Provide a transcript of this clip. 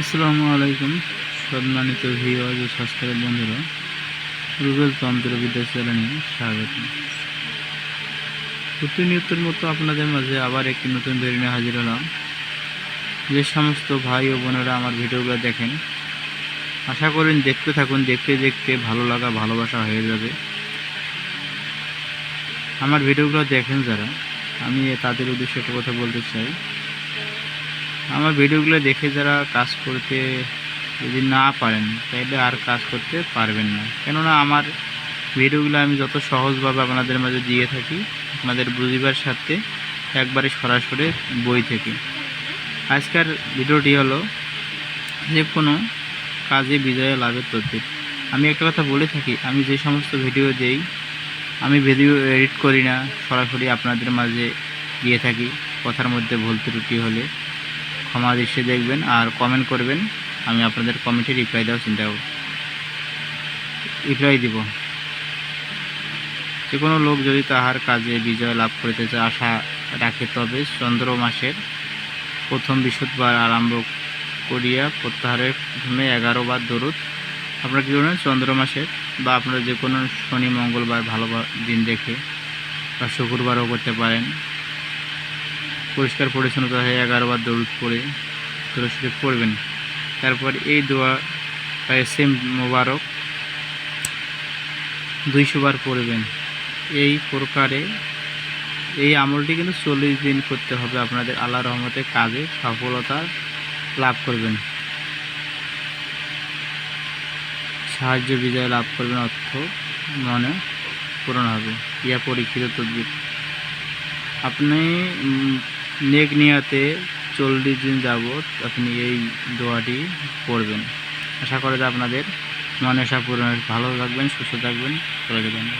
আসসালামু আলাইকুম, সম্মানিত ভিওয়াজ ও সাবস্ক্রাইব বন্ধুরা, রুবেল তন্ত্রবিদ্যা চ্যানেলে স্বাগত। প্রতিনিয়তের মতো আপনাদের মাঝে আবার একটি নতুন ভিডিও হাজির হলাম। যে সমস্ত ভাই ও বোনেরা আমার ভিডিওগুলো দেখেন, আশা করেন দেখতে থাকুন, দেখতে দেখতে ভালো লাগা, ভালোবাসা হয়ে যাবে। আমার ভিডিওগুলো দেখেন যারা, আমি তাদের উদ্দেশ্যে একটা কথা বলতে চাই। আমার ভিডিওগুলো দেখে যারা কাজ করতে যদি না পারেন, তাহলে আর কাজ করতে পারবেন না। কেননা আমার ভিডিওগুলো আমি যত সহজভাবে আপনাদের মাঝে দিয়ে থাকি, আপনাদের বুঝিবার সাথে একবারে সরাসরি বই থেকে। আজকের ভিডিওটি হলো যে কোনো কাজে বিজয় লাভের তদ্বির আমি একটা কথা বলে থাকি, আমি যে সমস্ত ভিডিও দেই, আমি ভিডিও এডিট করি না, সরাসরি আপনাদের মাঝে দিয়ে থাকি, কথার মধ্যে ভুল ত্রুটি হলে। ক্ষমা দৃশ্যে দেখবেন আর কমেন্ট করবেন। আমি আপনাদের কমেন্টে রিপ্লাই দেওয়ার চিন্তা রিপ্লাই দিব। যে কোনো লোক যদি তাহার কাজে বিজয় লাভ করিতে চায়, আশা রাখে, তবে চন্দ্র মাসের প্রথম বৃহস্পতিবার আরম্ভ করিয়া প্রত্যাহারের প্রথমে এগারো বার দরুদ। আপনারা কী করবেন চন্দ্র মাসের বা আপনারা যে কোনো শনি, মঙ্গলবার ভালো দিন দেখে বা শুক্রবারও করতে পারেন। পরিষ্কার পরিচ্ছন্নতা হয়ে এগারো বার দৌড় পড়ে, দৌড় পড়বেন তারপর এই দোয়া সেম মোবারক দুইশো বার পড়বেন। এই প্রকারে এই আমলটি কিন্তু চল্লিশ দিন করতে হবে। আপনাদের আল্লাহ রহমতে কাজে সফলতা লাভ করবেন। সাহায্য বিজয় লাভ করবেন অর্থ মনে পূরণ হবে। ইয়া পরীক্ষিত তদ্বির। আপনি উম, নেক নিয়াতে চল্লিশ দিন যাবৎ আপনি এই দোয়াটি পড়বেন। আশা করা যায় আপনাদের মনে আশা পূরণের ভালো থাকবেন সুস্থ থাকবেন। চলে যাবেন